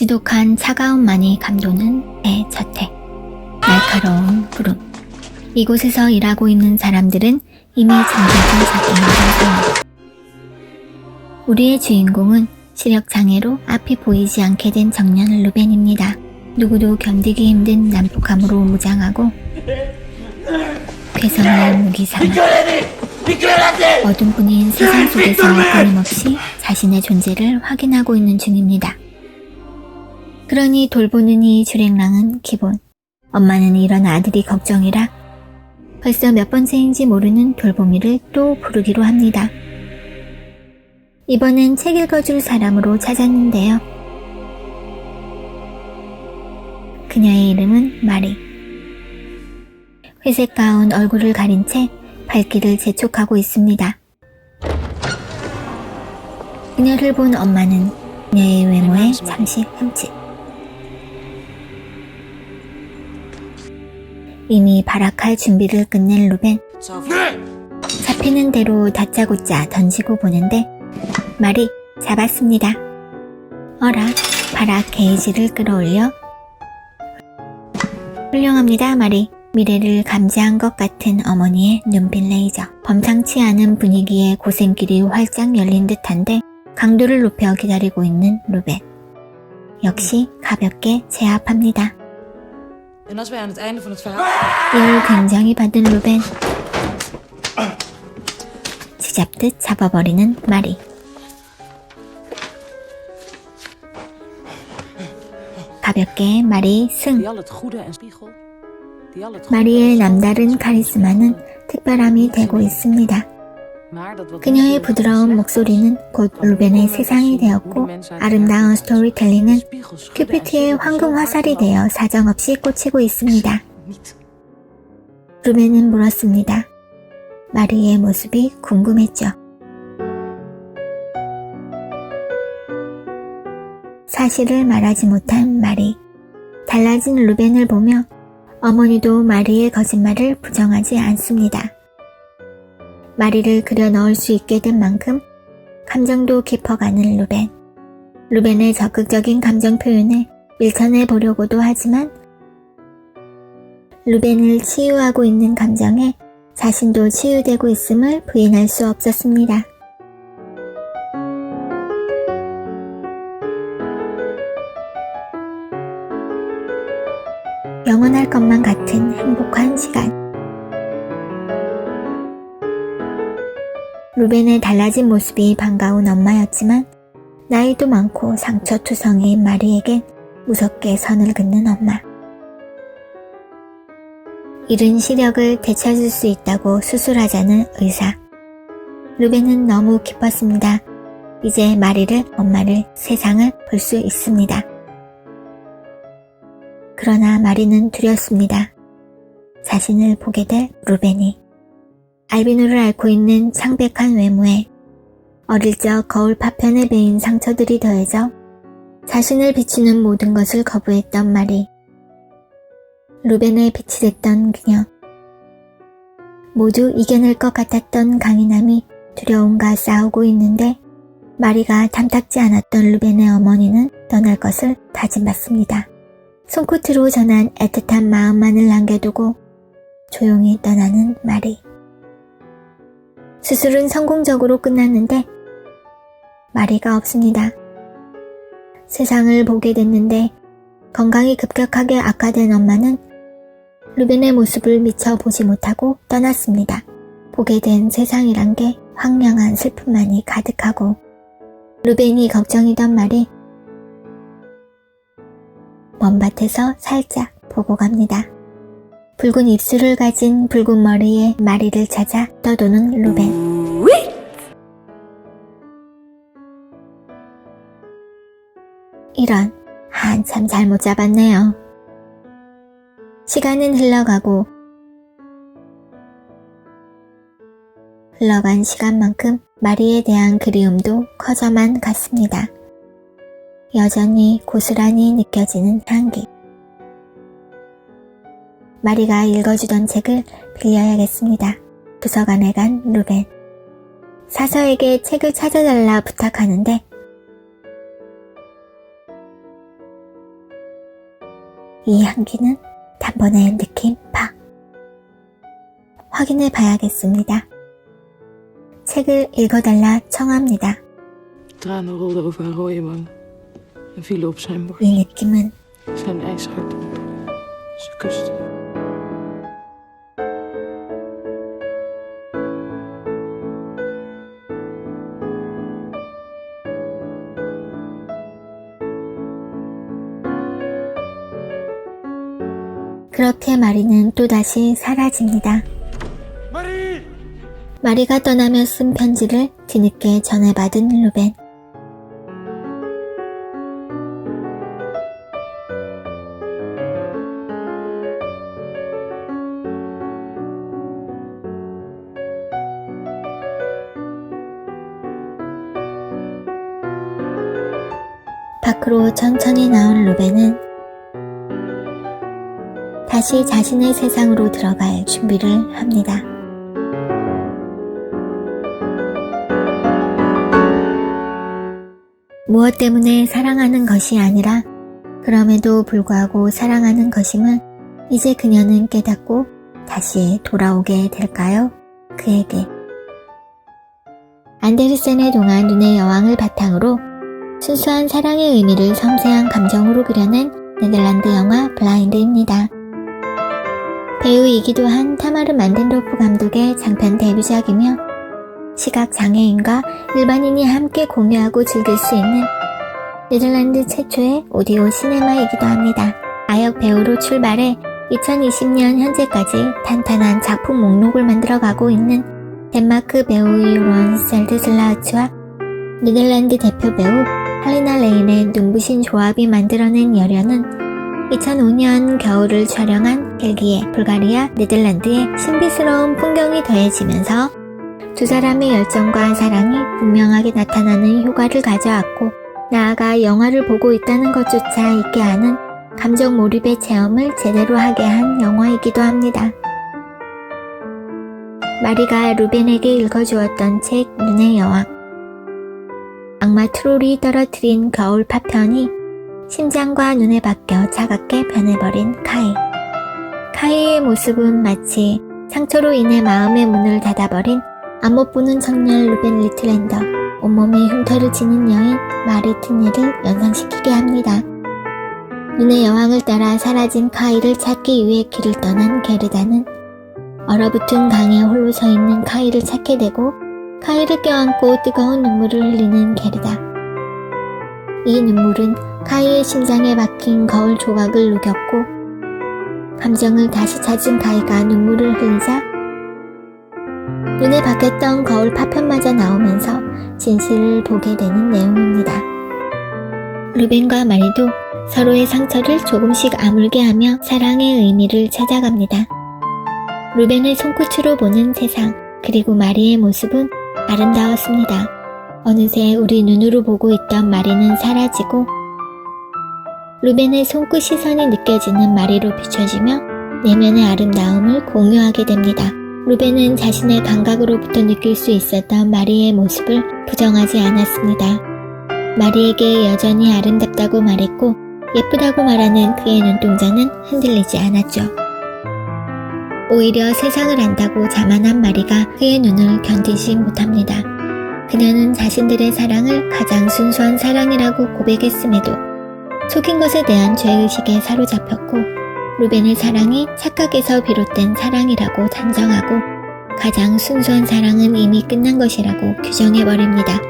지독한 차가움만이 감도는 대저택. 날카로운 구름. 이곳에서 일하고 있는 사람들은 이미 잡히는 상태. 우리의 주인공은 시력장애로 앞이 보이지 않게 된 청년 루벤입니다. 누구도 견디기 힘든 난폭함으로 무장하고 괴성의 무기상 어둠뿐인 세상 속에서 끊임없이 자신의 존재를 확인하고 있는 중입니다. 그러니 돌보는 이 주랭랑은 기본. 엄마는 이런 아들이 걱정이라 벌써 몇 번째인지 모르는 돌보미를 또 부르기로 합니다. 이번엔 책 읽어줄 사람으로 찾았는데요. 그녀의 이름은 마리. 회색 가운 얼굴을 가린 채 발길을 재촉하고 있습니다. 그녀를 본 엄마는 그녀의 외모에 잠시 흠칫. 이미 발악할 준비를 끝낸 루벤. 잡히는 대로 다짜고짜 던지고 보는데 말이 잡았습니다. 어라, 발악 게이지를 끌어올려 훌륭합니다, 말이. 미래를 감지한 것 같은 어머니의 눈빛 레이저. 범상치 않은 분위기에 고생길이 활짝 열린 듯한데 강도를 높여 기다리고 있는 루벤. 역시 가볍게 제압합니다. En als wij aan het einde van het verhaal. 이를 굉장히 받은 루벤. 쥐잡듯 잡아버리는 마리. 가볍게 마리 승. 마리의 남다른 카리스마는 특별함이 되고 있습니다. 그녀의 부드러운 목소리는 곧 루벤의 세상이 되었고 아름다운 스토리텔링은 큐피트의 황금 화살이 되어 사정없이 꽂히고 있습니다. 루벤은 물었습니다. 마리의 모습이 궁금했죠. 사실을 말하지 못한 마리. 달라진 루벤을 보며 어머니도 마리의 거짓말을 부정하지 않습니다. 마리를 그려 넣을 수 있게 된 만큼 감정도 깊어가는 루벤. 루벤의 적극적인 감정 표현에 밀쳐내 보려고도 하지만 루벤을 치유하고 있는 감정에 자신도 치유되고 있음을 부인할 수 없었습니다. 영원할 것만 같은 행복한 시간. 루벤의 달라진 모습이 반가운 엄마였지만 나이도 많고 상처투성이인 마리에겐 무섭게 선을 긋는 엄마. 잃은 시력을 되찾을 수 있다고 수술하자는 의사. 루벤은 너무 기뻤습니다. 이제 마리를, 엄마를, 세상을 볼 수 있습니다. 그러나 마리는 두렵습니다. 자신을 보게 될 루벤이. 알비노를 앓고 있는 창백한 외모에 어릴 적 거울 파편에 베인 상처들이 더해져 자신을 비추는 모든 것을 거부했던 마리. 루벤의 빛이 됐던 그녀. 모두 이겨낼 것 같았던 강인함이 두려움과 싸우고 있는데 마리가 탐탁지 않았던 루벤의 어머니는 떠날 것을 다짐받습니다. 손끝으로 전한 애틋한 마음만을 남겨두고 조용히 떠나는 마리. 수술은 성공적으로 끝났는데 마리가 없습니다. 세상을 보게 됐는데 건강이 급격하게 악화된 엄마는 루벤의 모습을 미처 보지 못하고 떠났습니다. 보게 된 세상이란 게 황량한 슬픔만이 가득하고 루벤이 걱정이던 말이 먼 밭에서 살짝 보고 갑니다. 붉은 입술을 가진 붉은 머리에 마리를 찾아 떠도는 루벤. 이런 한참 잘못 잡았네요. 시간은 흘러가고 흘러간 시간만큼 마리에 대한 그리움도 커져만 갔습니다. 여전히 고스란히 느껴지는 향기. 마리가 읽어주던 책을 빌려야겠습니다. 도서관에 간 루벤. 사서에게 책을 찾아달라 부탁하는데 이 향기는 단번에 느낌 팍. 확인해 봐야겠습니다. 책을 읽어달라 청합니다. 이 느낌은 그렇게 마리는 또다시 사라집니다. 마리! 마리가 떠나며 쓴 편지를 뒤늦게 전해받은 루벤. 밖으로 천천히 나온 루벤은 다시 자신의 세상으로 들어갈 준비를 합니다. 무엇 때문에 사랑하는 것이 아니라 그럼에도 불구하고 사랑하는 것임을 이제 그녀는 깨닫고 다시 돌아오게 될까요? 그에게. 안데르센의 동안 눈의 여왕을 바탕으로 순수한 사랑의 의미를 섬세한 감정으로 그려낸 네덜란드 영화 블라인드입니다. 배우이기도 한 타마르 만덴로프 감독의 장편 데뷔작이며 시각 장애인과 일반인이 함께 공유하고 즐길 수 있는 네덜란드 최초의 오디오 시네마이기도 합니다. 아역 배우로 출발해 2020년 현재까지 탄탄한 작품 목록을 만들어가고 있는 덴마크 배우 요런 셀드슬라우츠와 네덜란드 대표 배우 할리나 레인의 눈부신 조합이 만들어낸 열연은 2005년 겨울을 촬영한 벨기에, 불가리아, 네덜란드의 신비스러운 풍경이 더해지면서 두 사람의 열정과 사랑이 분명하게 나타나는 효과를 가져왔고 나아가 영화를 보고 있다는 것조차 있게 하는 감정 몰입의 체험을 제대로 하게 한 영화이기도 합니다. 마리가 루벤에게 읽어주었던 책 눈의 여왕 악마 트롤이 떨어뜨린 겨울 파편이 심장과 눈에 박혀 차갑게 변해버린 카이 카이의 모습은 마치 상처로 인해 마음의 문을 닫아버린 안못 보는 청년 루벤 리틀랜더 온몸에 흉터를 지닌 여인 마리트니를 연상시키게 합니다. 눈의 여왕을 따라 사라진 카이를 찾기 위해 길을 떠난 게르다는 얼어붙은 강에 홀로 서 있는 카이를 찾게 되고 카이를 껴안고 뜨거운 눈물을 흘리는 게르다. 이 눈물은 카이의 심장에 박힌 거울 조각을 녹였고 감정을 다시 찾은 카이가 눈물을 흘리자 눈에 박혔던 거울 파편마저 나오면서 진실을 보게 되는 내용입니다. 루벤과 마리도 서로의 상처를 조금씩 아물게 하며 사랑의 의미를 찾아갑니다. 루벤의 손끝으로 보는 세상, 그리고 마리의 모습은 아름다웠습니다. 어느새 우리 눈으로 보고 있던 마리는 사라지고 루벤의 손끝 시선이 느껴지는 마리로 비춰지며 내면의 아름다움을 공유하게 됩니다. 루벤은 자신의 감각으로부터 느낄 수 있었던 마리의 모습을 부정하지 않았습니다. 마리에게 여전히 아름답다고 말했고 예쁘다고 말하는 그의 눈동자는 흔들리지 않았죠. 오히려 세상을 안다고 자만한 마리가 그의 눈을 견디지 못합니다. 그녀는 자신들의 사랑을 가장 순수한 사랑이라고 고백했음에도 속인 것에 대한 죄의식에 사로잡혔고 루벤의 사랑이 착각에서 비롯된 사랑이라고 단정하고 가장 순수한 사랑은 이미 끝난 것이라고 규정해버립니다.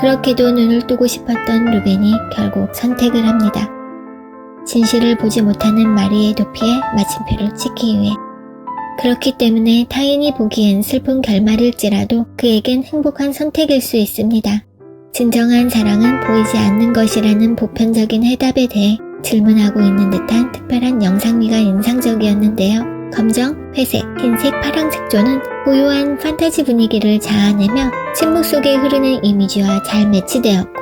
그렇게도 눈을 뜨고 싶었던 루벤이 결국 선택을 합니다. 진실을 보지 못하는 마리의 도피에 마침표를 찍기 위해 그렇기 때문에 타인이 보기엔 슬픈 결말일지라도 그에겐 행복한 선택일 수 있습니다. 진정한 사랑은 보이지 않는 것이라는 보편적인 해답에 대해 질문하고 있는 듯한 특별한 영상미가 인상적이었는데요. 검정, 회색, 흰색, 파랑색 조는 고요한 판타지 분위기를 자아내며 침묵 속에 흐르는 이미지와 잘 매치되었고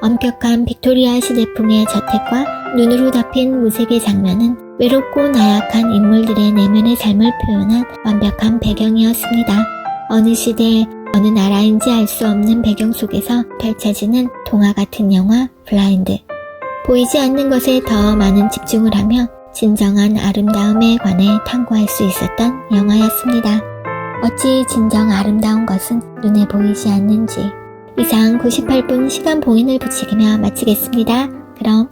엄격한 빅토리아 시대풍의 저택과 눈으로 덮인 무색의 장면은 외롭고 나약한 인물들의 내면의 삶을 표현한 완벽한 배경이었습니다. 어느 시대, 어느 나라인지 알 수 없는 배경 속에서 펼쳐지는 동화 같은 영화 블라인드. 보이지 않는 것에 더 많은 집중을 하며 진정한 아름다움에 관해 탐구할 수 있었던 영화였습니다. 어찌 진정 아름다운 것은 눈에 보이지 않는지. 이상 98분 시간 봉인을 붙이며 마치겠습니다. 그럼